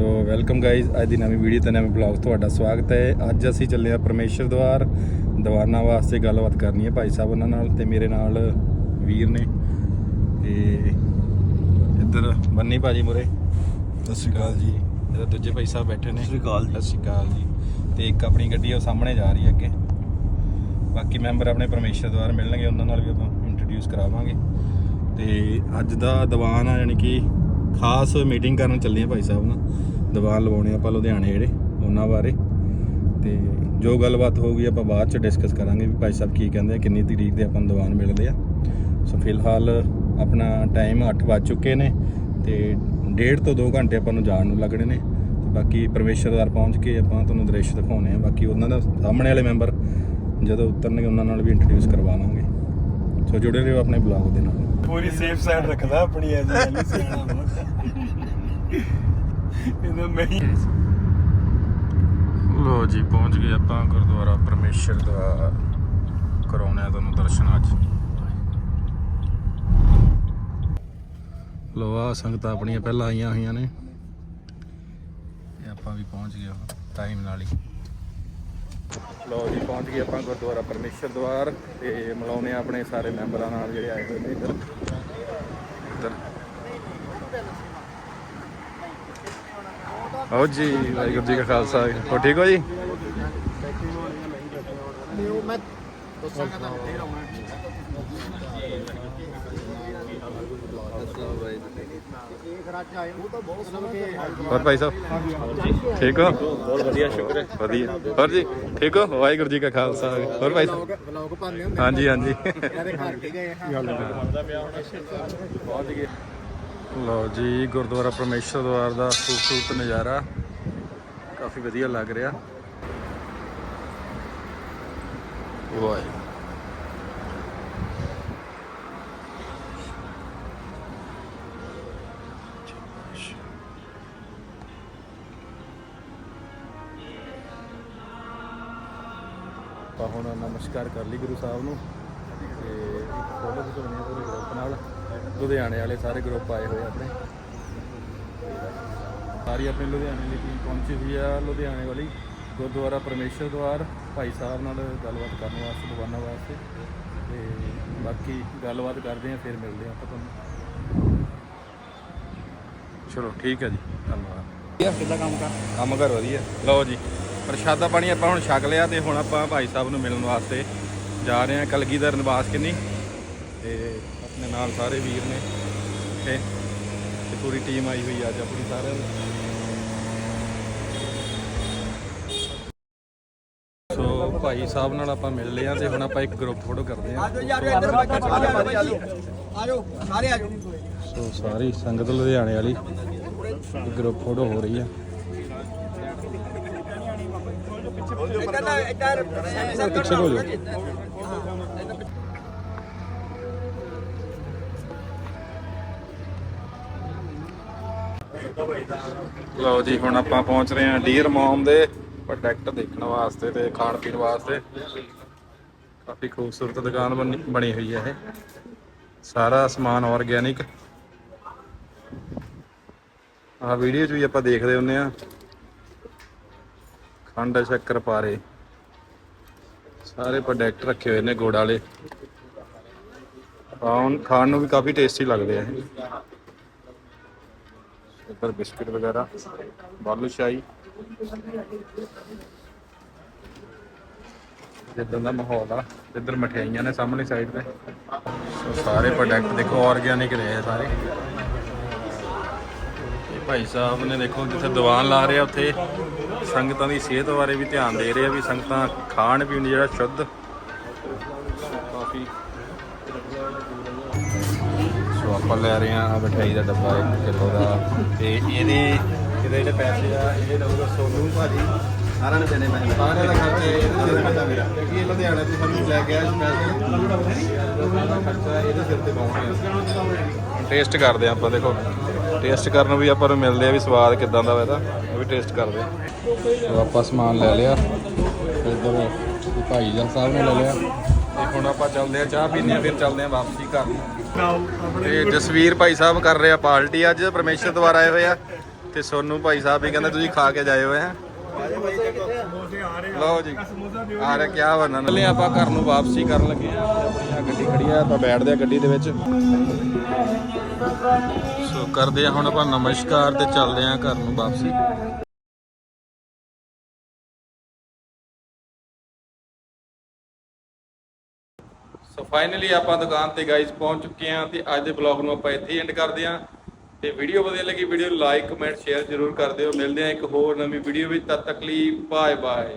ਸੋ welcome guys ਅੱਜ ਦੀ ਨਵੀਂ video ਤੇ ਨਵੇਂ ਬਲੌਗ ਤੁਹਾਡਾ ਸਵਾਗਤ ਹੈ। ਅੱਜ ਅਸੀਂ ਚੱਲੇ ਆ ਪਰਮੇਸ਼ਰ ਦਵਾਰ। ਦੀਵਾਨਾਂ ਵਾਸਤੇ ਗੱਲਬਾਤ ਕਰਨੀ ਹੈ ਭਾਈ ਸਾਹਿਬ ਉਹਨਾਂ ਨਾਲ ਤੇ ਮੇਰੇ ਨਾਲ ਵੀਰ ਨੇ। ਤੇ ਇੱਧਰ ਬੰਨੀ ਭਾਜੀ ਮੁਰੇ। ਸਤਿ ਸ਼੍ਰੀ ਅਕਾਲ ਜੀ। ਇਹਦਾ ਦੂਜੇ ਭਾਈ ਸਾਹਿਬ ਬੈਠੇ ਨੇ। ਸਤਿ ਸ਼੍ਰੀ ਅਕਾਲ ਜੀ। ਸਤਿ ਸ਼੍ਰੀ ਅਕਾਲ ਜੀ। ਤੇ ਇੱਕ ਆਪਣੀ ਗੱਡੀ ਉਹ ਸਾਹਮਣੇ ਜਾ ਰਹੀ ਹੈ ਅੱਗੇ। ਬਾਕੀ ਮੈਂਬਰ ਆਪਣੇ ਪਰਮੇਸ਼ਰ ਦਵਾਰ ਮਿਲਣਗੇ ਉਹਨਾਂ ਨਾਲ ਵੀ ਆਪਾਂ ਇੰਟਰੋਡਿਊਸ ਕਰਾਵਾਂਗੇ। ਤੇ ਅੱਜ ਦਾ ਦੀਵਾਨ ਆ ਯਾਨੀ ਕਿ ਖਾਸ ਮੀਟਿੰਗ ਕਰਨ ਚੱਲੇ ਆ ਭਾਈ ਸਾਹਿਬ ਨਾਲ। ਦੀਵਾਨ ਲਵਾਉਣੇ ਆਪਾਂ ਲੁਧਿਆਣੇ ਜਿਹੜੇ, ਉਹਨਾਂ ਬਾਰੇ। ਤੇ ਜੋ ਗੱਲਬਾਤ ਹੋਊਗੀ ਆਪਾਂ ਬਾਅਦ ਚ ਡਿਸਕਸ ਕਰਾਂਗੇ ਵੀ ਭਾਈ ਸਾਹਿਬ ਕੀ ਕਹਿੰਦੇ ਆ, ਕਿੰਨੀ ਤਰੀਕ ਦੇ ਆਪਾਂ ਨੂੰ ਦੀਵਾਨ ਮਿਲਦੇ ਆ। ਸੋ ਫਿਲਹਾਲ ਆਪਣਾ ਟਾਈਮ 8 ਵੱਜ ਚੁੱਕੇ ਨੇ ਤੇ ਡੇਢ ਤੋਂ 2 ਘੰਟੇ ਆਪਾਂ ਨੂੰ ਜਾਣ ਨੂੰ ਲੱਗਣੇ ਨੇ। ਤੇ ਬਾਕੀ ਪਰਮੇਸ਼ਰਦਾਰ ਪਹੁੰਚ ਕੇ ਆਪਾਂ ਤੁਹਾਨੂੰ ਦ੍ਰਿਸ਼ ਦਿਖਾਉਣੇ ਆ। ਬਾਕੀ ਉਹਨਾਂ ਦਾ ਸਾਹਮਣੇ ਵਾਲੇ ਮੈਂਬਰ ਜਦੋਂ ਉਤਰਨਗੇ, ਉਹਨਾਂ ਨਾਲ ਵੀ ਇੰਟਰੋਡਿਊਸ ਕਰਵਾਵਾਂਗੇ। ਸੋ ਜੁੜੇ ਰਹੋ ਆਪਣੇ ਬਲੌਗ ਦੇ ਨਾਲ। ਪੂਰੀ ਸੇਫ ਸਾਈਡ ਰੱਖਦਾ ਆਪਣੀ ਐ ਜੀ ਸਿਆਣਾ ਬਹੁਤ। ਇਹਦਾ ਮੈਂ ਲੋ ਜੀ, ਪਹੁੰਚ ਗਏ ਆਪਾਂ ਗੁਰਦੁਆਰਾ ਪਰਮੇਸ਼ਰ ਦਾ ਕਰਾਉਣੇ ਆ ਤੁਹਾਨੂੰ ਦਰਸ਼ਨ ਅੱਜ। ਲੋ ਆ ਸੰਗਤਾਂ ਆਪਣੀਆਂ ਪਹਿਲਾਂ ਆਈਆਂ ਹੋਈਆਂ ਨੇ। ਤੇ ਆਪਾਂ ਵੀ ਪਹੁੰਚ ਗਏ ਟਾਈਮ ਨਾਲ ਹੀ। ਲੋ ਜੀ, ਪਹੁੰਚ ਗਏ ਆਪਾਂ ਗੁਰਦੁਆਰਾ ਪਰਮੇਸ਼ਰ ਦਵਾਰ ਤੇ ਮਿਲਾਉਣੇ ਆ ਆਪਣੇ ਸਾਰੇ ਮੈਂਬਰਾਂ ਨਾਲ ਜਿਹੜੇ ਆਏ ਹੋਏ ਨੇ ਇੱਧਰ। ਇੱਧਰ। ਆਓ ਜੀ ਵਾਹਿਗੁਰੂ ਜੀ ਕਾ ਖਾਲਸਾ ਹੋ ਠੀਕ ਹੋ ਜੀ? ਹੋਰ ਭਾਈ ਸਾਹਿਬ ਠੀਕ ਹੋ? ਬਹੁਤ ਵਧੀਆ ਸ਼ੁਕਰ ਹੈ। ਵਧੀਆ। ਹੋਰ ਜੀ ਠੀਕ ਹੋ? ਵਾਹਿਗੁਰੂ ਜੀ ਕਾ ਖਾਲਸਾ। ਹੋਰ ਭਾਈ ਸਾਹਿਬ? ਬਲੌਗ ਪਾਉਂਦੇ ਹੁੰਦੇ ਹਾਂਜੀ ਹਾਂਜੀ। ਹਾਂ ਪਹੁੰਚ ਗਏ ਲਓ ਜੀ, ਗੁਰਦੁਆਰਾ ਪਰਮੇਸ਼ਰ ਦਵਾਰ ਦਾ ਖੂਬਸੂਰਤ ਨਜ਼ਾਰਾ। ਕਾਫੀ ਵਧੀਆ ਲੱਗ ਰਿਹਾ। ਵਾਹ। ਆਪਾਂ ਹੁਣ ਨਮਸਕਾਰ ਕਰ ਲਈ ਗੁਰੂ ਸਾਹਿਬ ਨੂੰ ਤੇ ਇੱਕ ਫੋਟੋ ਖਿਚਾਉਣੀ ਹੈ ਪੂਰੇ ਗਰੁੱਪ ਨਾਲ। ਲੁਧਿਆਣੇ ਵਾਲੇ ਸਾਰੇ ਗਰੁੱਪ ਆਏ ਹੋਏ ਆ ਆਪਣੇ। ਸਾਰੀ ਆਪਣੀ ਲੁਧਿਆਣੇ ਦੀ ਟੀਮ ਪਹੁੰਚੀ ਹੋਈ ਆ ਲੁਧਿਆਣੇ ਵਾਲੀ। ਗੁਰਦੁਆਰਾ ਪਰਮੇਸ਼ਰ ਦਵਾਰ ਭਾਈ ਸਾਹਿਬ ਨਾਲ ਗੱਲਬਾਤ ਕਰਨ ਵਾਸਤੇ ਦੁਕਾਨਾਂ ਵਾਸਤੇ। ਤੇ ਬਾਕੀ ਗੱਲਬਾਤ ਕਰਦੇ ਆ ਫਿਰ ਮਿਲਦੇ ਆ ਆਪਾਂ ਤੁਹਾਨੂੰ। ਚਲੋ ਠੀਕ ਹੈ ਜੀ ਧੰਨਵਾਦ। ਇਹ ਕਿੱਦਾਂ ਕੰਮ ਕਰ? ਕੰਮ ਕਰ ਵਧੀਆ। ਲਓ ਜੀ ਪ੍ਰਸ਼ਾਦਾ ਪਾਣੀ ਆਪਾਂ ਹੁਣ ਛਕ ਲਿਆ ਤੇ ਹੁਣ ਆਪਾਂ ਭਾਈ ਸਾਹਿਬ ਨੂੰ ਮਿਲਣ ਵਾਸਤੇ ਜਾ ਰਹੇ ਹਾਂ ਕਲਗੀਧਰ ਨਿਵਾਸ ਕਿੰਨੀ? ਤੇ ਆਪਣੇ ਨਾਲ ਸਾਰੇ ਵੀਰ ਨੇ ਇੱਥੇ ਤੇ ਪੂਰੀ ਟੀਮ ਆਈ ਹੋਈ ਆ ਅੱਜ ਆਪਣੀ ਸਾਰਿਆਂ ਦੀ। ਸੋ ਭਾਈ ਸਾਹਿਬ ਨਾਲ ਆਪਾਂ ਮਿਲ ਲਿਆ ਤੇ ਹੁਣ ਆਪਾਂ ਇੱਕ ਗਰੁੱਪ ਫੋਟੋ ਕਰਦੇ ਆਜੋ ਸਾਰੇ ਆਜੋ। ਸੋ ਸਾਰੀ ਸੰਗਤ ਲੁਧਿਆਣੇ ਵਾਲੀ ਗਰੁੱਪ ਫੋਟੋ ਹੋ ਰਹੀ ਆ। ਨਾ ਪਿੱਛੇ ਹੋ। ਜਾਓ ਲਓ ਜੀ, ਹੁਣ ਆਪਾਂ ਪਹੁੰਚ ਰਹੇ ਹਾਂ ਡੀਅਰ ਮੌਮ ਦੇ ਪ੍ਰੋਡਕਟ ਦੇਖਣ ਵਾਸਤੇ ਤੇ ਖਾਣ ਪੀਣ ਵਾਸਤੇ। ਕਾਫੀ ਖੂਬਸੂਰਤ ਦੁਕਾਨ ਬਣੀ ਹੋਈ ਹੈ ਇਹ। ਸਾਰਾ ਸਮਾਨ ਆਰਗੇਨਿਕ ਆਹ ਵੀਡੀਓ 'ਚ ਵੀ ਆਪਾਂ ਦੇਖਦੇ ਹੁੰਨੇ ਆ ਖੰਡ, ਸ਼ੱਕਰ, ਪਾਰੇ। ਸਾਰੇ ਪ੍ਰੋਡਕਟ ਰੱਖੇ ਹੋਏ ਨੇ ਗੁੜ ਵਾਲੇ। ਖਾਣ ਖਾਣ ਨੂੰ ਵੀ ਕਾਫੀ ਟੇਸਟੀ ਲੱਗਦੇ ਆ ਇਹ। ਇੱਧਰ ਬਿਸਕਿਟ ਵਗੈਰਾ, ਬਾਲੂ ਸ਼ਾਹੀ। ਜਿੱਦਾਂ ਦਾ ਮਾਹੌਲ ਆ ਇੱਧਰ ਮਠਿਆਈਆਂ ਨੇ ਸਾਹਮਣੇ ਸਾਈਡ ਤੇ। ਸੋ ਸਾਰੇ ਪ੍ਰੋਡਕਟ ਦੇਖੋ ਆਰਗੇਨਿਕ ਨੇ ਇਹ ਸਾਰੇ। ਇਹ ਭਾਈ ਸਾਹਿਬ ਨੇ ਦੇਖੋ, ਜਿੱਥੇ ਦੀਵਾਨ ਲਾ ਰਹੇ ਆ, ਉੱਥੇ ਸੰਗਤਾਂ ਦੀ ਸਿਹਤ ਬਾਰੇ ਵੀ ਧਿਆਨ ਦੇ ਰਹੇ ਆ, ਵੀ ਸੰਗਤਾਂ ਖਾਣ ਪੀਣ ਜਿਹੜਾ ਸ਼ੁੱਧ ਕਾਫੀ ਸੋ ਆਪਾਂ ਲੈ ਰਹੇ ਆ ਮਠਿਆਈ ਦਾ ਡੱਬਾ 1 ਕਿਲੋ ਦਾ। ਤੇ ਇਹਦੇ ਇਹਦੇ ਜਿਹੜੇ ਪੈਸੇ ਆ ਇਹ ਲਊਗਾ ਸੋਨੂ ਭਾਜੀ, ਸਾਰਿਆਂ ਨੇ ਦੇਣੇ ਮੈਂ ਸਾਰਿਆਂ ਦਾ ਖਰਚਾ ਇਹਦੇ ਸਿਰ ਤੇ ਪਾਉਂਦੇ ਕਿਉਂਕਿ ਇਹ ਲੁਧਿਆਣੇ ਤੋਂ ਸਾਨੂੰ ਲੈ ਕੇ ਆਇਆ ਪੈਸੇ। ਖਰਚਾ ਇਹਦੇ ਸਿਰ ਤੇ ਪਾਉਂਦੇ ਟੇਸਟ ਕਰਦੇ ਆ ਆਪਾਂ, ਦੇਖੋ। ਟੇਸਟ ਕਰਨ ਨੂੰ ਵੀ ਆਪਾਂ ਨੂੰ ਮਿਲਦੇ ਆ ਵੀ ਸਵਾਦ ਕਿਦਾਂ ਦਾ ਵਾ ਇਹਦਾ। ਉਹ ਵੀ ਟੇਸਟ ਕਰਦੇ ਆ। ਸੋ ਆਪਾਂ ਸਮਾਨ ਲੈ ਲਿਆ। ਇੱਧਰ ਭਾਈ ਜਾਨ ਸਾਹਿਬ ਨੇ ਲੈ ਲਿਆ। ਤੇ ਹੁਣ ਆਪਾਂ ਚੱਲਦੇ ਆ ਚਾਹ ਆ ਫਿਰ ਚੱਲਦੇ ਆ ਵਾਪਸੀ ਘਰ ਨੂੰ। ਤੇ ਜਸਵੀਰ ਭਾਈ ਸਾਹਿਬ ਕਰ ਰਹੇ ਆ ਪਾਰਟੀ ਅੱਜ ਪਰਮੇਸ਼ਰ ਦੁਆਰਾ ਆਏ ਹੋਏ ਆ। ਤੇ ਸੋਨੂ ਭਾਈ ਸਾਹਿਬ ਵੀ ਕਹਿੰਦੇ ਤੁਸੀਂ ਖਾ ਕੇ ਜਾਇਓ ਹੈ ਲਓ ਜੀ ਆ ਰਿਹਾ ਕੀ ਬਣਾ ਲੈ ਆਪਾਂ ਘਰ ਨੂੰ ਵਾਪਸੀ ਕਰਨ ਲੱਗੇ ਆ। ਆਪਣੀ ਗੱਡੀ ਖੜੀ ਆ ਆਪਾਂ ਬੈਠਦੇ ਆ ਗੱਡੀ ਦੇ ਵਿੱਚ। ਸੋ ਕਰਦੇ ਆ ਹੁਣ ਆਪਾਂ ਨਮਸਕਾਰ ਤੇ ਚੱਲਦੇ ਆ ਘਰ ਨੂੰ ਵਾਪਸੀ। ਸੋ ਫਾਈਨਲੀ ਆਪਾਂ ਦੁਕਾਨ ਤੇ ਗਾਈਸ ਪਹੁੰਚ ਚੁੱਕੇ ਹਾਂ ਤੇ ਅੱਜ ਦੇ ਬਲੌਗ ਨੂੰ ਆਪਾਂ ਇੱਥੇ ਹੀ ਐਂਡ ਕਰਦੇ ਹਾਂ। ਤੇ ਵੀਡੀਓ ਵਧੀਆ ਲੱਗੀ ਵੀਡੀਓ ਨੂੰ ਲਾਈਕ ਕਮੈਂਟ ਸ਼ੇਅਰ ਜ਼ਰੂਰ ਕਰ ਦਿਓ। ਮਿਲਦੇ ਹਾਂ ਇੱਕ ਹੋਰ ਨਵੀਂ ਵੀਡੀਓ ਵਿੱਚ। ਤਦ ਤੱਕ ਲਈ ਬਾਏ ਬਾਏ